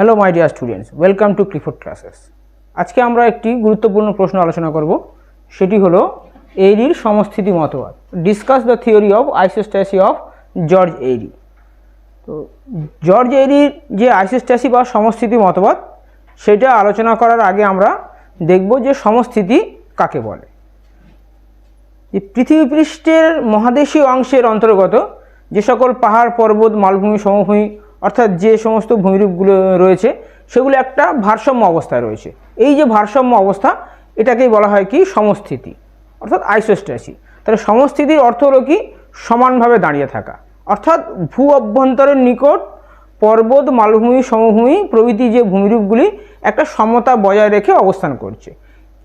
Hello my dear students welcome to Clifford classes আজকে আমরা একটি গুরুত্বপূর্ণ প্রশ্ন আলোচনা করব। সেটি হলো এইরির সমস্থিতি মতবাদ। Discuss the theory of isostasy of George Airy তো জর্জ এইরির যে আইসোস্ট্যাসি বা সমস্থিতি মতবাদ, সেটা আলোচনা করার আগে আমরা দেখব যে সমস্থিতি কাকে বলে। যে পৃথিবী পৃষ্ঠের মহাদেশীয় অংশের অন্তর্গত যে সকল পাহাড়, পর্বত, মালভূমি, সমভূমি অর্থাৎ যে সমস্ত ভূমিরূপগুলো রয়েছে, সেগুলো একটা ভারসাম্য অবস্থায় রয়েছে। এই যে ভারসাম্য অবস্থা, এটাকেই বলা হয় কি? সমস্থিতি, অর্থাৎ আইসোস্ট্যাসি। তাহলে সমস্থিতির অর্থ হলো কি? সমানভাবে দাঁড়িয়ে থাকা। অর্থাৎ ভূ অভ্যন্তরের নিকট পর্বত, মালভূমি, সমভূমি প্রভৃতি যে ভূমিরূপগুলি একটা সমতা বজায় রেখে অবস্থান করছে।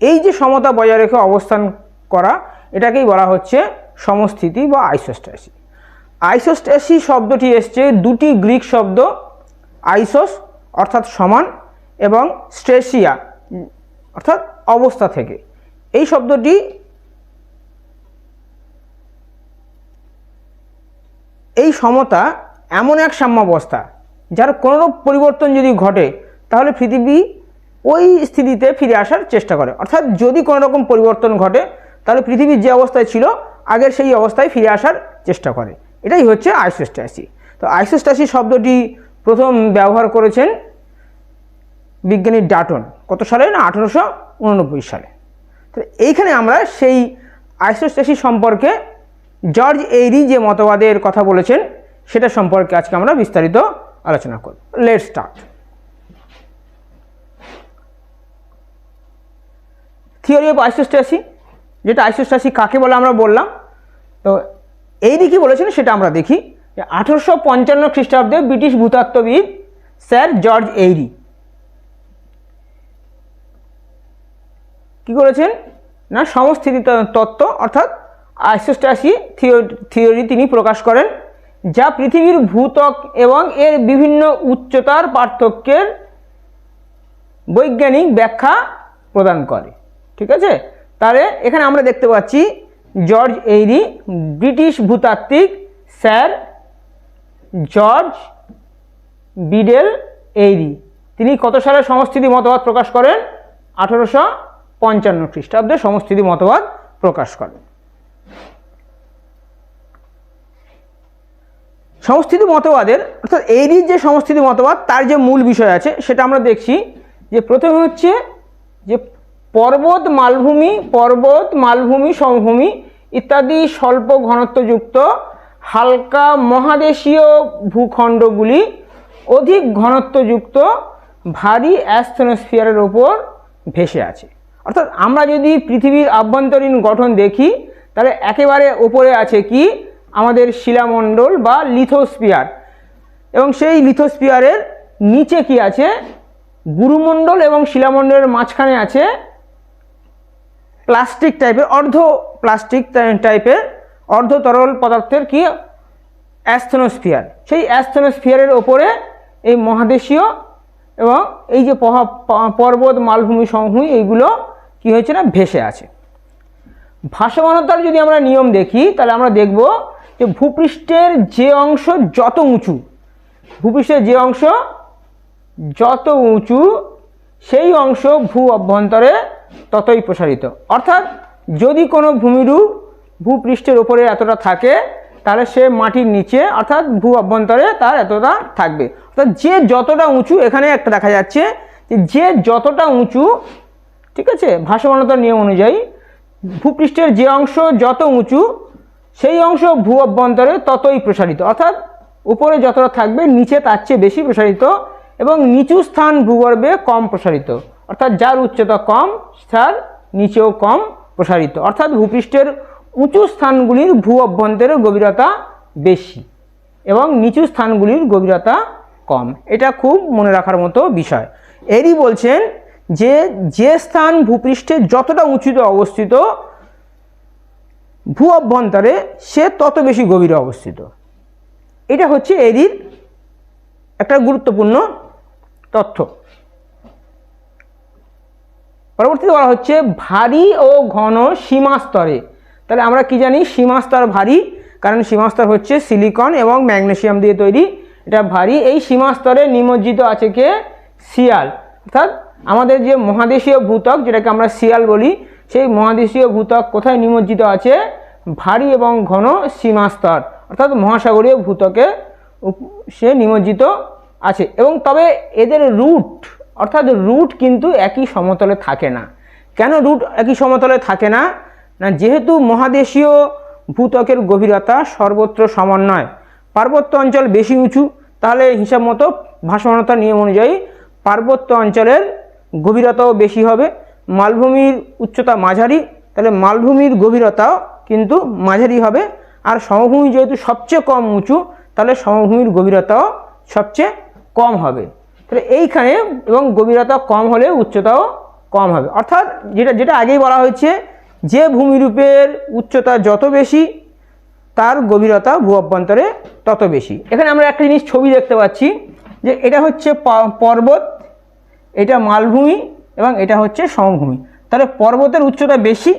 এই যে সমতা বজায় রেখে অবস্থান করা, এটাকেই বলা হচ্ছে সমস্থিতি বা আইসোস্ট্যাসি। আইসোস্ট্যাসি শব্দটি এসছে দুটি গ্রিক শব্দ, আইসোস অর্থাৎ সমান এবং স্ট্রেসিয়া অর্থাৎ অবস্থা থেকে। এই শব্দটি এই সমতা এমন এক সাম্যাবস্থা যার কোনোরূপ পরিবর্তন যদি ঘটে, তাহলে পৃথিবী ওই স্থিতিতে ফিরে আসার চেষ্টা করে। অর্থাৎ যদি কোনো রকম পরিবর্তন ঘটে, তাহলে পৃথিবীর যে অবস্থায় ছিল, আগের সেই অবস্থায় ফিরে আসার চেষ্টা করে। এটাই হচ্ছে আইসোস্ট্যাসি। তো আইসোস্ট্যাসি শব্দটি প্রথম ব্যবহার করেছেন বিজ্ঞানী ডাটন। কত সালে না? আঠেরোশো উননব্বই সালে। তো এইখানে আমরা সেই আইসোস্ট্যাসি সম্পর্কে জর্জ এইরি যে মতবাদের কথা বলেছেন, সেটা সম্পর্কে আজকে আমরা বিস্তারিত আলোচনা করব। Let start theory of isostasy যেটা আইসোস্ট্যাসি কাকে বলে আমরা বললাম, তো এইরি কি বলেছেন, সেটা আমরা দেখি আঠেরোশো পঞ্চান্ন খ্রিস্টাব্দে ব্রিটিশ ভূতত্ত্ববিদ স্যার জর্জ এইরি কি করেছেন? না, সমস্থিতি তত্ত্ব, অর্থাৎ আইসোস্ট্যাসি থিওরি তিনি প্রকাশ করেন, যা পৃথিবীর ভূত্বক এবং এর বিভিন্ন উচ্চতার পার্থক্যের বৈজ্ঞানিক ব্যাখ্যা প্রদান করে। ঠিক আছে? তাহলে এখানে আমরা দেখতে পাচ্ছি জর্জ এইরি, ব্রিটিশ ভূতাত্ত্বিক স্যার জর্জ বিডেল এইরি। তিনি কত সালে সমস্থিতি মতবাদ প্রকাশ করেন? আঠেরোশো পঞ্চান্ন খ্রিস্টাব্দে সমস্থিতি মতবাদ প্রকাশ করেন। সমস্থিতি মতবাদের, অর্থাৎ এইরই যে সমস্থিতি মতবাদ, তার যে মূল বিষয় আছে, সেটা আমরা দেখছি যে প্রথমে হচ্ছে যে পর্বত, মালভূমি পর্বত, মালভূমি, সমভূমি ইত্যাদি স্বল্প ঘনত্বযুক্ত হালকা মহাদেশীয় ভূখণ্ডগুলি অধিক ঘনত্বযুক্ত ভারী অ্যাস্থনোস্ফিয়ারের ওপর ভেসে আছে। অর্থাৎ আমরা যদি পৃথিবীর আভ্যন্তরীণ গঠন দেখি, তাহলে একেবারে ওপরে আছে কি? আমাদের শিলামণ্ডল বা লিথোস্পিয়ার এবং সেই লিথোস্পিয়ারের নিচে কি আছে? গুরুমণ্ডল এবং শিলামণ্ডলের মাঝখানে আছে প্লাস্টিক টাইপের অর্ধ প্লাস্টিক টাইপের অর্ধ তরল পদার্থের কি? অ্যাস্থনোস্ফিয়ার। সেই অ্যাস্থনোস্ফিয়ারের ওপরে এই মহাদেশীয় এবং এই যে পর্বত, মালভূমি সমভূমি এইগুলো কি হয়েছে না? ভেসে আছে। ভাসমানতার যদি আমরা নিয়ম দেখি, তাহলে আমরা দেখব যে ভূপৃষ্ঠের যে অংশ যত উঁচু, ভূপৃষ্ঠের যে অংশ যত উঁচু, সেই অংশ ভূ অভ্যন্তরে ততই প্রসারিত। অর্থাৎ যদি কোনো ভূমিরূপ ভূপৃষ্ঠের ওপরে এতটা থাকে, তাহলে সে মাটির নিচে, অর্থাৎ ভূ অভ্যন্তরে তার এতটা থাকবে। অর্থাৎ যে যতটা উঁচু, এখানে একটা দেখা যাচ্ছে যে যে যতটা উঁচু, ঠিক আছে ভাসমানতার নিয়ম অনুযায়ী, ভূপৃষ্ঠের যে অংশ যত উঁচু, সেই অংশ ভূ অভ্যন্তরে ততই প্রসারিত। অর্থাৎ উপরে যতটা থাকবে, নিচে তার চেয়ে বেশি প্রসারিত এবং নিচু স্থান ভূগর্ভে কম প্রসারিত। অর্থাৎ যার উচ্চতা কম, তার নিচেও কম প্রসারিত। অর্থাৎ ভূপৃষ্ঠের উঁচু স্থানগুলির ভূ অভ্যন্তরের গভীরতা বেশি এবং নিচু স্থানগুলির গভীরতা কম। এটা খুব মনে রাখার মতো বিষয়। এরই বলছেন যে যে স্থান ভূপৃষ্ঠে যতটা উঁচুতে অবস্থিত ভূ অভ্যন্তরে, সে তত বেশি গভীরে অবস্থিত। এটা হচ্ছে এরির একটা গুরুত্বপূর্ণ তথ্য। পরবর্তীতে বলা হচ্ছে ভারী ও ঘন সীমাস্তরে। তাহলে আমরা কি জানি? সীমাস্তর ভারী, কারণ সীমাস্তর হচ্ছে সিলিকন এবং ম্যাগনেসিয়াম দিয়ে তৈরি। এটা ভারী, এই সীমাস্তরে নিমজ্জিত আছে কে? শিয়াল। অর্থাৎ আমাদের যে মহাদেশীয় ভূত্বক, যেটাকে আমরা শিয়াল বলি, সেই মহাদেশীয় ভূত্বক কোথায় নিমজ্জিত আছে? ভারী এবং ঘন সীমাস্তর, অর্থাৎ মহাসাগরীয় ভূত্বকে উপ- সে নিমজ্জিত আছে। এবং তবে এদের রুট অর্থাৎ রুট কিন্তু একই সমতলে থাকে না। কেন রুট একই সমতলে থাকে না? না, যেহেতু মহাদেশীয় ভূত্বকের গভীরতা সর্বত্র সমান নয়, পার্বত্য অঞ্চল বেশি উঁচু, তাহলে হিসাব মতো ভাসমানতার নিয়ম অনুযায়ী পার্বত্য অঞ্চলের গভীরতাও বেশি হবে। মালভূমির উচ্চতা মাঝারি, তাহলে মালভূমির গভীরতাও কিন্তু মাঝারি হবে। আর সমভূমি যেহেতু সবচেয়ে কম উঁচু, তাহলে সমভূমির গভীরতাও সবচেয়ে কম হবে। তাহলে এইখানে এবং গভীরতা কম হলে উচ্চতাও কম হবে। অর্থাৎ যেটা যেটা আগেই বলা হয়েছে, যে ভূমিরূপের উচ্চতা যত বেশি, তার গভীরতা ভূ অভ্যন্তরে তত বেশি। এখানে আমরা একটা জিনিস ছবি দেখতে পাচ্ছি, যে এটা হচ্ছে পর্বত, এটা মালভূমি এবং এটা হচ্ছে সমভূমি। তাহলে পর্বতের উচ্চতা বেশি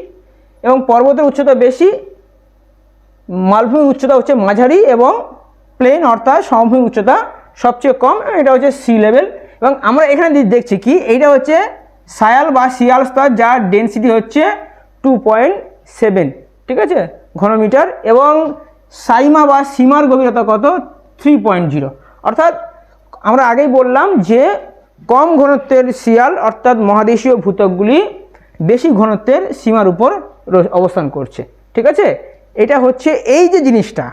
এবং পর্বতের উচ্চতা বেশি, মালভূমির উচ্চতা হচ্ছে মাঝারি এবং প্লেন অর্থাৎ সমভূমির উচ্চতা সবচেয়ে কম এটা হচ্ছে সি লেভেল এবং আমরা এখানে দেখছি কি, এইটা হচ্ছে সায়াল বা শিয়াল স্তর, যার ডেন্সিটি হচ্ছে টু পয়েন্ট সেভেন ঠিক আছে? ঘনমিটার, এবং সাইমা বা সীমার গভীরতা কত? থ্রি পয়েন্ট জিরো অর্থাৎ আমরা আগেই বললাম যে কম ঘনত্বের শিয়াল, অর্থাৎ মহাদেশীয় ভূতকগুলি বেশি ঘনত্বের সীমার উপর অবস্থান করছে, ঠিক আছে? এটা হচ্ছে এই যে জিনিসটা।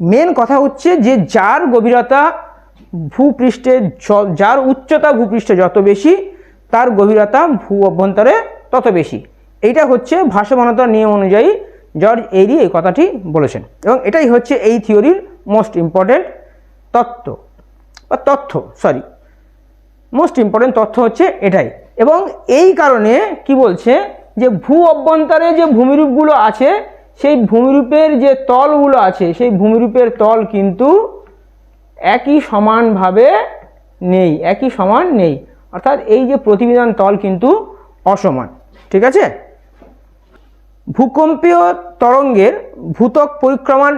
মেন কথা হচ্ছে যে যার গভীরতা ভূপৃষ্ঠে যার উচ্চতা ভূপৃষ্ঠে যত বেশি, তার গভীরতা ভূ অভ্যন্তরে তত বেশি। এইটা হচ্ছে ভাসমানতার নিয়ম অনুযায়ী জর্জ এইরি এই কথাটি বলেছেন। এবং এটাই হচ্ছে এই থিওরির মোস্ট ইম্পর্ট্যান্ট তত্ত্ব। বা তথ্য সরি মোস্ট ইম্পর্টেন্ট তথ্য হচ্ছে এটাই। এবং এই কারণে কি বলছে যে ভূ অভ্যন্তরে যে ভূমিরূপগুলো আছে, সেই ভূমিরূপের যে তলগুলো আছে, সেই ভূমিরূপের তল কিন্তু একই সমানভাবে নেই, একই সমান নেই। অর্থাৎ এই যে প্রতিবিধান তল কিন্তু অসমান। ঠিক আছে? ভূকম্পীয় তরঙ্গের ভূতক পরিক্রমার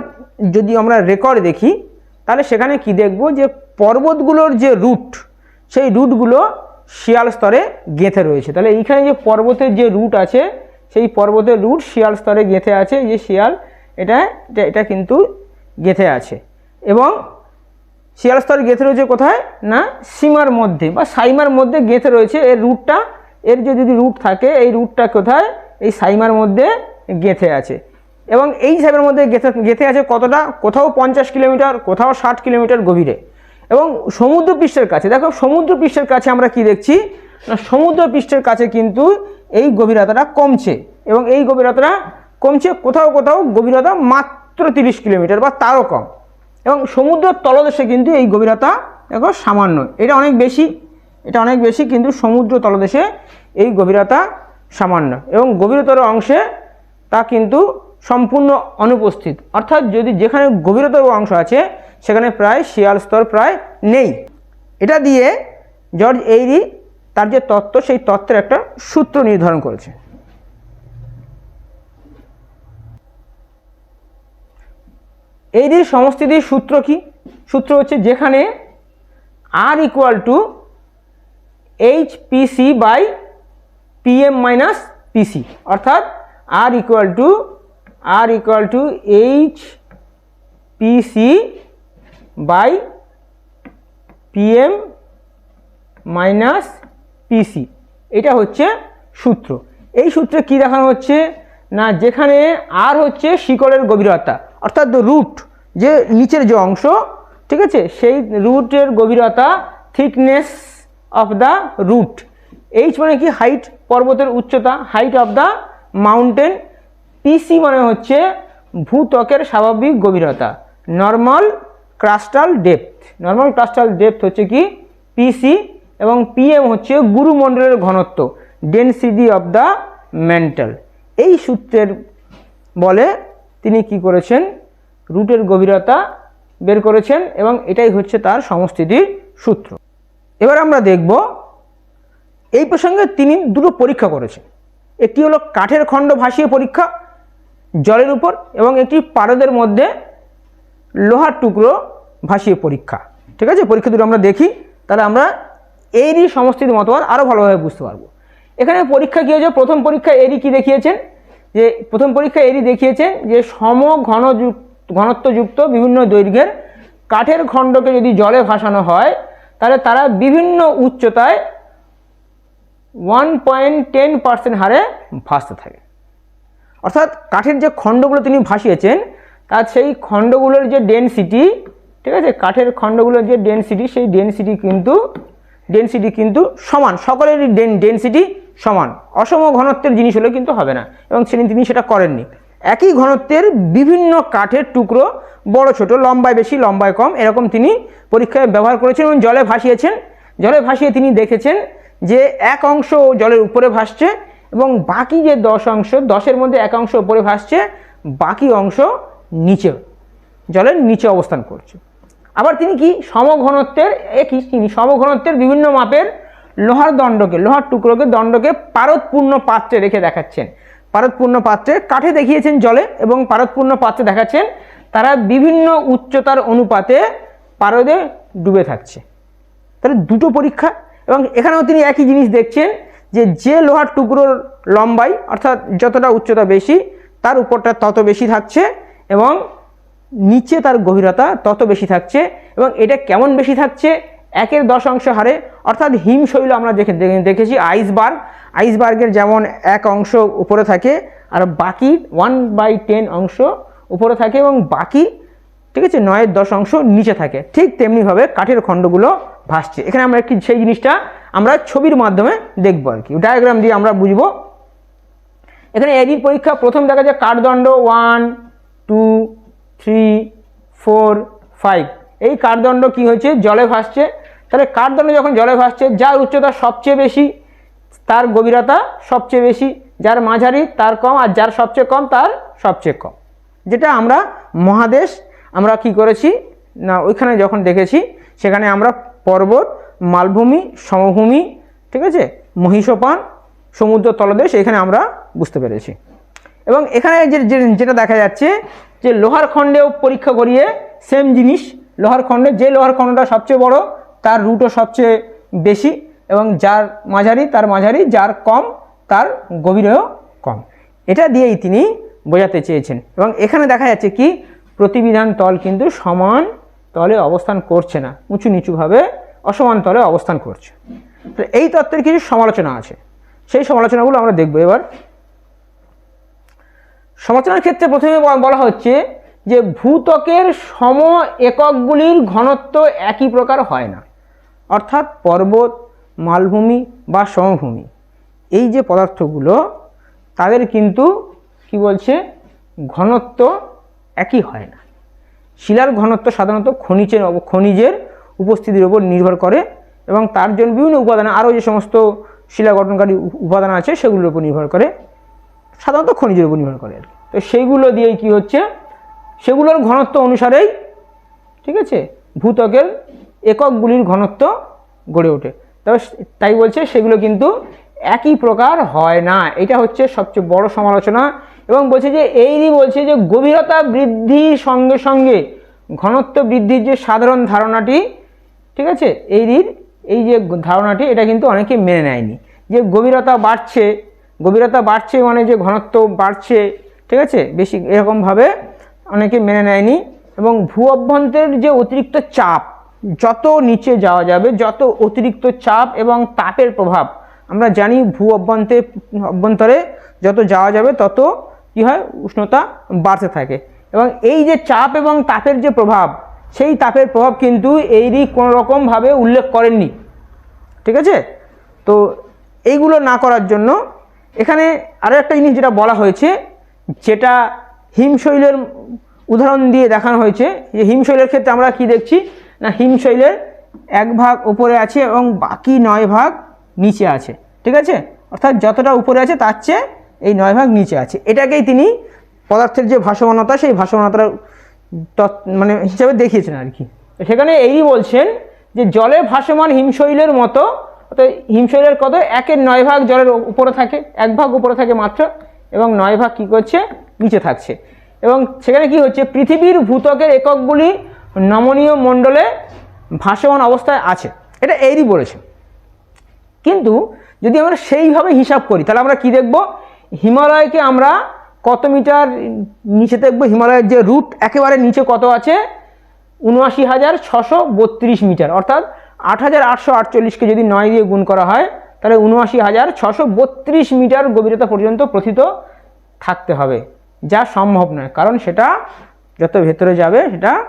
যদি আমরা রেকর্ড দেখি, তাহলে সেখানে কি দেখব যে পর্বতগুলোর যে রুট সেই রুটগুলো শিয়াল স্তরে গেঁথে রয়েছে। তাহলে এইখানে যে পর্বতের যে রুট আছে, সেই পর্বতের রুট শিয়াল স্তরে গেঁথে আছে। যে শিয়াল এটা এটা কিন্তু গেঁথে আছে। এবং শিয়াল স্তর গেঁথে রয়েছে কোথায়? না, সীমার মধ্যে বা সাইমার মধ্যে গেঁথে রয়েছে এর রুটটা। এর যে যদি রুট থাকে, এই রুটটা কোথায়? এই সাইমার মধ্যে গেঁথে আছে। এবং এই সাইমার মধ্যে গেঁথে গেঁথে আছে কতটা? কোথাও পঞ্চাশ কিলোমিটার, কোথাও ষাট কিলোমিটার গভীরে। এবং সমুদ্র পৃষ্ঠের কাছে, দেখো সমুদ্র পৃষ্ঠের কাছে আমরা কি দেখছি? না সমুদ্র পৃষ্ঠের কাছে কিন্তু এই গভীরতাটা কমছে। এবং এই গভীরতাটা কমছে, কোথাও কোথাও গভীরতা মাত্র তিরিশ কিলোমিটার বা তারও কম। এবং সমুদ্রের তলদেশে কিন্তু এই গভীরতা দেখো সামান্য। এটা অনেক বেশি, এটা অনেক বেশি কিন্তু সমুদ্র তলদেশে এই গভীরতা সামান্য। এবং গভীরতর অংশে তা কিন্তু সম্পূর্ণ অনুপস্থিত। অর্থাৎ যদি যেখানে গভীরতর অংশ আছে, সেখানে প্রায় শিয়াল স্তর প্রায় নেই। এটা দিয়ে জর্জ এইরি তার যে তত্ত্ব, সেই তত্ত্বের একটা সূত্র নির্ধারণ করেছে। এইরির সমস্থিতির সূত্র কি? সূত্র হচ্ছে যেখানে R equal to H PC by PM minus PC অর্থাৎ R equal to R equal to H PC by PM minus PC এটা হচ্ছে সূত্র। এই সূত্রে কি দেখানো হচ্ছে? না, যেখানে আর হচ্ছে শিকড়ের গভীরতা। অর্থাৎ রুট যে নিচের যে অংশ, ঠিক আছে? সেই রুটের গভীরতা thickness of the root H মানে কি? হাইট পর্বতের উচ্চতা height of the mountain PC মানে হচ্ছে ভূত্বকের স্বাভাবিক গভীরতা normal crustal depth normal crustal depth হচ্ছে কি? পিসি এবং পিএম হচ্ছে গুরুমণ্ডলের ঘনত্ব ডেন্সিটি অফ দ্য মেন্টাল এই সূত্রের বলে তিনি কি করেছেন? রুটের গভীরতা বের করেছেন এবং এটাই হচ্ছে তার সমস্থিতির সূত্র। এবার আমরা দেখব, এই প্রসঙ্গে তিনি দুটো পরীক্ষা করেছেন। একটি হলো কাঠের খণ্ড ভাসিয়ে পরীক্ষা জলের উপর এবং একটি পারদের মধ্যে লোহার টুকরো ভাসিয়ে পরীক্ষা। ঠিক আছে? পরীক্ষা দুটো আমরা দেখি, তাহলে আমরা এরই সমষ্টির মতবাদ আরও ভালোভাবে বুঝতে পারব। এখানে পরীক্ষা কী হয়েছে? প্রথম পরীক্ষা এরই কি দেখিয়েছেন? যে প্রথম পরীক্ষা এরই দেখিয়েছেন যে সম ঘন ঘনত্বযুক্ত বিভিন্ন দৈর্ঘ্যের কাঠের খণ্ডকে যদি জলে ভাসানো হয়, তাহলে তারা বিভিন্ন উচ্চতায় ওয়ান পয়েন্ট টেন পার্সেন্ট হারে ভাসতে থাকে। অর্থাৎ কাঠের যে খণ্ডগুলো তিনি ভাসিয়েছেন তার সেই খণ্ডগুলোর যে ডেনসিটি ঠিক আছে? কাঠের খণ্ডগুলোর যে ডেনসিটি সেই ডেনসিটি কিন্তু ডেনসিটি কিন্তু সমান, সকলেরই ডেন ডেনসিটি সমান। অসম ঘনত্বের জিনিস হলে কিন্তু হবে না। এবং তিনি সেটা করেননি। একই ঘনত্বের বিভিন্ন কাঠের টুকরো, বড়, ছোট, লম্বায় বেশি, লম্বায় কম, এরকম তিনি পরীক্ষায় ব্যবহার করেছেন এবং জলে ভাসিয়েছেন। জলে ভাসিয়ে তিনি দেখেছেন যে এক অংশ জলের উপরে ভাসছে এবং বাকি যে দশ অংশ, দশের মধ্যে এক অংশ উপরে ভাসছে, বাকি অংশ নিচে, জলের নিচে অবস্থান করছে। আবার তিনি কি? সমঘনত্বের, একই তিনি সমঘনত্বের বিভিন্ন মাপের লোহার দণ্ডকে, লোহার টুকরোকে, দণ্ডকে পারদপূর্ণ পাত্রে রেখে দেখাচ্ছেন। পারদপূর্ণ পাত্রে কাঠে দেখিয়েছেন জলে এবং পারদপূর্ণ পাত্রে দেখাচ্ছেন তারা বিভিন্ন উচ্চতার অনুপাতে পারদে ডুবে থাকছে। তাহলে দুটো পরীক্ষা এবং এখানেও তিনি একই জিনিস দেখছেন যে যে লোহার টুকরোর লম্বাই, অর্থাৎ যতটা উচ্চতা বেশি, তার উপরটা তত বেশি থাকছে এবং নিচে তার গভীরতা তত বেশি থাকছে এবং এটা কেমন বেশি থাকছে একের দশ অংশ হারে, অর্থাৎ হিমশৈল আমরা দেখে দেখে- দেখেছি, আইসবার্গ। আইসবার্গের যেমন এক অংশ উপরে থাকে, আর বাকি ওয়ান বাই টেন অংশ উপরে থাকে এবং বাকি, ঠিক আছে, নয়ের দশ অংশ নিচে থাকে। ঠিক তেমনিভাবে কাঠের খণ্ডগুলো ভাসছে। এখানে আমরা একটি সেই জিনিসটা আমরা ছবির মাধ্যমে দেখব আর কি। ডায়াগ্রাম দিয়ে আমরা বুঝব। এখানে এডির পরীক্ষা, প্রথম দেখা যায় কাঠদণ্ড one two three four five এই কাঠদণ্ড কি হয়েছে? জলে ভাসছে। তাহলে কাঠদণ্ড যখন জলে ভাসছে, যার উচ্চতা সবচেয়ে বেশি, তার গভীরতা সবচেয়ে বেশি, যার মাঝারি তার কম, আর যার সবচেয়ে কম তার সবচেয়ে কম। যেটা আমরা মহাদেশ, আমরা কি করেছি? না, ওইখানে যখন দেখেছি, সেখানে আমরা পর্বত, মালভূমি, সমভূমি, ঠিক আছে? মহিষপান, সমুদ্র তলদেশ, এখানে আমরা বুঝতে পেরেছি। এবং এখানে যে- যেটা দেখা যাচ্ছে, যে লোহার খণ্ডেও পরীক্ষা করিয়ে সেম জিনিস লোহার খণ্ডে, যে লোহার খণ্ডটা সবচেয়ে বড়, তার রুটও সবচেয়ে বেশি এবং যার মাঝারি, তার মাঝারি, যার কম, তার গভীরেও কম। এটা দিয়েই তিনি বোঝাতে চেয়েছেন। এবং এখানে দেখা যাচ্ছে কি, প্রতিবিধান তল কিন্তু সমান তলে অবস্থান করছে না, উঁচু নিচুভাবে অসমান তলে অবস্থান করছে। তো এই তত্ত্বের কিছু সমালোচনা আছে। সেই সমালোচনাগুলো আমরা দেখব এবার। সমালোচনার ক্ষেত্রে প্রথমে বলা হচ্ছে যে ভূত্বকের সম এককগুলির ঘনত্ব একই প্রকার হয় না। অর্থাৎ পর্বত, মালভূমি বা সমভূমি। এই যে পদার্থগুলো, তাদের কিন্তু কি বলছে? ঘনত্ব একই হয় না। শিলার ঘনত্ব সাধারণত খনিজের খনিজের উপস্থিতির উপর নির্ভর করে এবং তার জন্য বিভিন্ন উপাদান আরও যে সমস্ত শিলা গঠনকারী উপাদান আছে সেগুলোর উপর নির্ভর করে। সাধারণত খনিজের উপর নির্ভর করে আর কি। তো সেইগুলো দিয়েই কি হচ্ছে? সেগুলোর ঘনত্ব অনুসারেই, ঠিক আছে, ভূত্বকের এককগুলির ঘনত্ব গড়ে ওঠে। তবে তাই বলছে সেগুলো কিন্তু একই প্রকার হয় না। এটা হচ্ছে সবচেয়ে বড় সমালোচনা এবং বলছে যে এইরই বলছে যে গভীরতা বৃদ্ধির সঙ্গে সঙ্গে ঘনত্ব বৃদ্ধির যে সাধারণ ধারণাটি, ঠিক আছে এইরির এই যে ধারণাটি, এটা কিন্তু অনেকে মেনে নেয়নি। যে গভীরতা বাড়ছে গভীরতা বাড়ছে মানে যে ঘনত্ব বাড়ছে, ঠিক আছে, বেশি এরকমভাবে অনেকে মেনে নেয়নি, এবং ভূ অভ্যন্তরের যে অতিরিক্ত চাপ, যত নিচে যাওয়া যাবে, যত অতিরিক্ত চাপ এবং তাপের প্রভাব, আমরা জানি ভূ অভ্যন্তরে অভ্যন্তরে যত যাওয়া যাবে, তত কী হয়? উষ্ণতা বাড়তে থাকে। এবং এই যে চাপ এবং তাপের যে প্রভাব, সেই তাপের প্রভাব কিন্তু এইরই কোনো রকমভাবে উল্লেখ করেননি। ঠিক আছে? তো এইগুলো না করার জন্য এখানে আরও একটা জিনিস যেটা বলা হয়েছে, যেটা হিমশৈলের উদাহরণ দিয়ে দেখানো হয়েছে যে হিমশৈলের ক্ষেত্রে আমরা কি দেখছি? না, হিমশৈলের এক ভাগ উপরে আছে এবং বাকি নয় ভাগ নিচে আছে। ঠিক আছে? অর্থাৎ যতটা উপরে আছে, তার চেয়ে এই নয় ভাগ নিচে আছে। এটাকেই তিনি পদার্থের যে ভাসমানতা, সেই ভাসমানতার মানে হিসাবে দেখিয়েছেন আর কি। তো সেখানে এই বলছেন যে জলে ভাসমান হিমশৈলের মতো, অর্থাৎ হিমশৈলের কত? একের নয় ভাগ জলের উপরে থাকে, এক ভাগ উপরে থাকে মাত্র, এবং নয় ভাগ কী করছে? নিচে থাকছে। এবং সেখানে কি হচ্ছে? পৃথিবীর ভূতকের এককগুলি নমনীয় মণ্ডলে ভাসমান অবস্থায় আছে। এটা এরই বলেছে। কিন্তু যদি আমরা সেইভাবে হিসাব করি, তাহলে আমরা কি দেখব? হিমালয়কে আমরা কত মিটার নিচে দেখব? হিমালয়ের যে রুট, একেবারে নিচে কত আছে? উনআশি হাজার ছশো বত্রিশ মিটার। অর্থাৎ আট হাজার আটশো আটচল্লিশকে যদি নয় দিয়ে গুণ করা হয়, তাহলে উনআশি হাজার ছশো বত্রিশ মিটার গভীরতা পর্যন্ত প্রথিত থাকতে হবে। যা সম্ভব নয়। কারণ সেটা যত ভেতরে যাবে, সেটা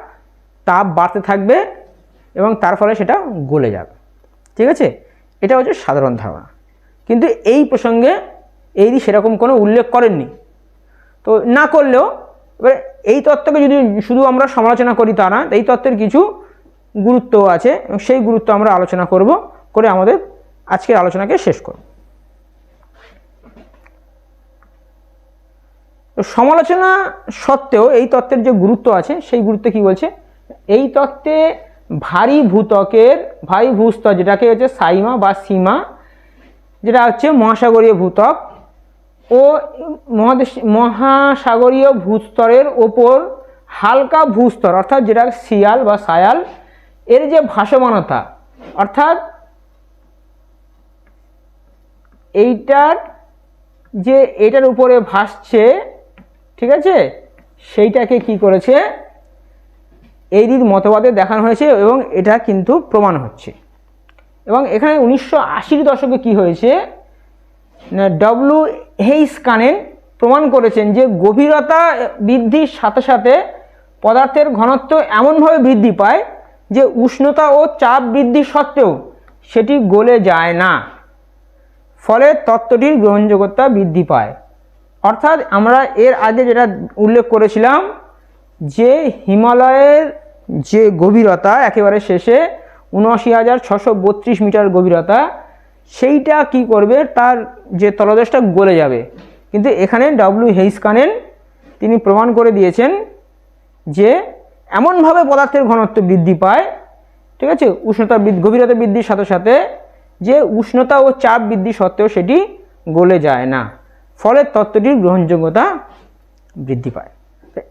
তাপ বাড়তে থাকবে এবং তার ফলে সেটা গলে যাবে। ঠিক আছে? এটা হচ্ছে সাধারণ ধারণা। কিন্তু এই প্রসঙ্গে এই সেরকম কোনো উল্লেখ করেননি। তো না করলেও, এবার এই তত্ত্বকে যদি শুধু আমরা সমালোচনা করি তা না এই তত্ত্বের কিছু গুরুত্ব আছে এবং সেই গুরুত্ব আমরা আলোচনা করব, করে আমাদের আজকের আলোচনাকে শেষ করব। তো সমালোচনা সত্ত্বেও এই তত্ত্বের যে গুরুত্ব আছে, সেই গুরুত্ব কি বলছে? এই তত্ত্বে ভারী ভূতকের ভারী ভূস্তর যেটাকে হচ্ছে সাইমা বা সীমা, যেটা হচ্ছে মহাসাগরীয় ভূতক ও মহাদেশ, মহাসাগরীয় ভূস্তরের ওপর হালকা ভূস্তর, অর্থাৎ যেটা শিয়াল বা সায়াল, এর যে ভাসমানতা, অর্থাৎ এইটার যে, এটার উপরে ভাসছে ঠিক আছে? সেইটাকে কি করেছে? এইদির মতবাদে দেখানো হয়েছে এবং এটা কিন্তু প্রমাণ হচ্ছে। এবং এখানে উনিশশো আশির দশকে কি হয়েছে? ডব্লু হেইস কানেন প্রমাণ করেছেন যে গভীরতা বৃদ্ধির সাথে সাথে পদার্থের ঘনত্ব এমনভাবে বৃদ্ধি পায় যে উষ্ণতা ও চাপ বৃদ্ধি সত্ত্বেও সেটি গলে যায় না। ফলে তত্ত্বটির গ্রহণযোগ্যতা বৃদ্ধি পায়। অর্থাৎ আমরা এর আগে যেটা উল্লেখ করেছিলাম যে হিমালয়ের যে গভীরতা একেবারে শেষে উনআশি হাজার ছশো বত্রিশ মিটার গভীরতা, সেইটা কি করবে? তার যে তলদেশটা গলে যাবে। কিন্তু এখানে ডব্লিউ হেইসকানেন তিনি প্রমাণ করে দিয়েছেন যে এমনভাবে পদার্থের ঘনত্ব বৃদ্ধি পায়, ঠিক আছে? উষ্ণতা গভীরতা বৃদ্ধির সাথে সাথে যে উষ্ণতা ও চাপ বৃদ্ধি সত্ত্বেও সেটি গলে যায় না। ফলে তত্ত্বটির গ্রহণযোগ্যতা বৃদ্ধি পায়।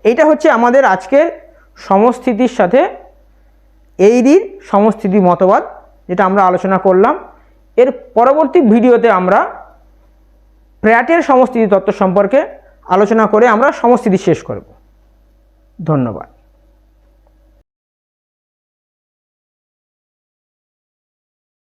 এইটা হচ্ছে আমাদের আজকের সমস্থিতির সাথে এইরির সমস্থিতি মতবাদ, যেটা আমরা আলোচনা করলাম। এর পরবর্তী ভিডিওতে আমরা প্র্যাটের সমস্থিতি তত্ত্ব সম্পর্কে আলোচনা করে আমরা সমস্থিতি শেষ করব। ধন্যবাদ।